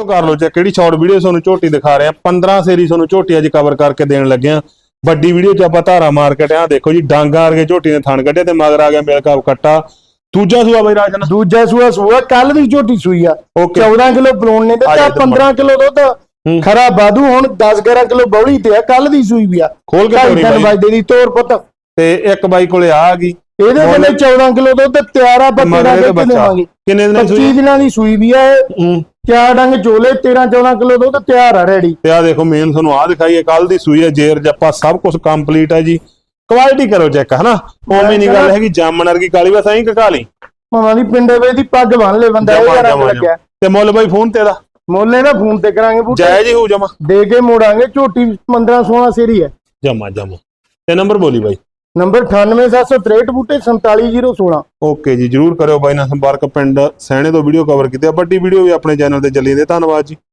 ਤੋਂ ਕਰ ਲਓ ਚੈੱਕ ਕਿਹੜੀ ਸ਼ਾਰਟ ਵੀਡੀਓ ਤੁਹਾਨੂੰ ਝੋਟੀ ਦਿਖਾ ਰਹੇ ਆ। 15 ਸੇਰੀ ਤੁਹਾਨੂੰ ਝੋਟੀ ਅੱਜ ਕਵਰ ਕਰਕੇ ਦੇਣ ਲੱਗੇ ਆ। ਵੱਡੀ ਵੀਡੀਓ ਚ ਆਪਾਂ ਧਾਰਾ ਮਾਰਕੀਟ ਆ ਦੇਖੋ ਜੀ ਡਾਂਗਾ ਵਰਗੇ ਝੋਟੀ ਨੇ ਥਣ ਕੱਢਿਆ ਤੇ ਮਗਰ ਆ ਗਿਆ ਮਿਲਕ ਆਪ ਕੱਟਾ। ਦੂਜਾ ਸੂਆ ਬਈ ਰਾਜਨ? ਦੂਜਾ ਸੂਆ ਸੂਆ ਕੱਲ ਦੀ ਝੋਟੀ ਸੂਈ ਆ। ਓਕੇ 14 ਕਿਲੋ ਬਲੂਨ ਨੇ ਦਿੱਤਾ ਜਾ ਤੇ 15 ਕਿਲੋ ਦੁੱਧ। ਖਰਾ ਬਾਦੂ ਹੁਣ 10 11 ਕਿਲੋ ਬੌਲੀ ਤੇ ਆ ਕੱਲ ਦੀ ਸੂਈ ਵੀ ਆ। ਖੋਲ ਕੇ ਤੋਰੀ ਬਾਈ। ਵਜੇ ਦੀ ਤੋਰ ਪੁੱਤ। ਤੇ ਇੱਕ ਬਾਈ ਕੋਲੇ ਆ ਗਈ। ਇਹਦੇ ਕੋਲੇ 14 ਕਿਲੋ ਦੁੱਧ ਤਿਆਰ ਆ ਇਹਦੇ ਦੇ ਕਿੰਨੇ ਦਿਨਾਂ ਦੀ 25 ਸੂਈ ਵੀ ਆ ਚਾਰ ਡੰਗ ਚੋਲੇ 13 14 ਕਿਲੋ ਦੁੱਧ ਤਿਆਰ ਆ ਰੈਡੀ। ਤੇ ਆ ਦੇਖੋ ਮੇਨ ਤੁਹਾਨੂੰ ਆ ਦਿਖਾਈਏ ਕੱਲ ਦੀ ਸੂਈ ਹੈ ਜੇਰ ਜੱਪਾ ਸਭ ਕੁਝ ਕੰਪਲੀਟ ਹੈ ਜੀ। ਕੁਆਲਿਟੀ ਕਰੋ ਚੈੱਕ ਹਨਾ? ਉਵੇਂ ਨਹੀਂ ਗੱਲ ਹੈਗੀ ਜਾਮਣ ਵਰਗੀ ਕਾਲੀ ਬਸ ਐਂ ਕਕਾ ਲਈ ਮਾਂ ਦੀ ਪਿੰਡੇ ਵੇ ਦੀ ਪੱਗ ਬੰਨ ਲੈ ਬੰਦਾ ਇਹ ਜਮਾ ਲੱਗਿਆ। ਤੇ ਮੁੱਲ ਬਾਈ ਫੋਨ ਤੇ ਦਾ ਮੋਲੇ ਦਾ ਫੋਨ ਤੇ ਕਰਾਂਗੇ ਬੂਟੇ। ਜਾਇਜ਼ ਹੀ ਹੋ ਜਮਾ। ਦੇ ਕੇ ਮੋੜਾਂਗੇ ਝੋਟੀ 15 16 ਸੇਰੀ ਹੈ। ਜਮਾ ਜਮਾ। ਤੇ ਨੰਬਰ ਬੋਲੀ ਬਾਈ। ਨੰਬਰ 98763 ਬੂਟੇ 47016 ਓਕੇ ਜੀ, ਜਰੂਰ ਕਰਿਓ ਬਾਈ ਨਾਲ ਸੰਪਰਕ, ਪਿੰਡ ਸਹਿਣੇ ਤੋਂ ਵੀਡੀਓ ਕਵਰ ਕੀਤੀ ਆ। ਵੱਡੀ ਵੀਡੀਓ ਵੀ ਆਪਣੇ ਚੈਨਲ ਤੇ ਚੱਲੀ ਦੇ ਧੰਨਵਾਦ ਜੀ।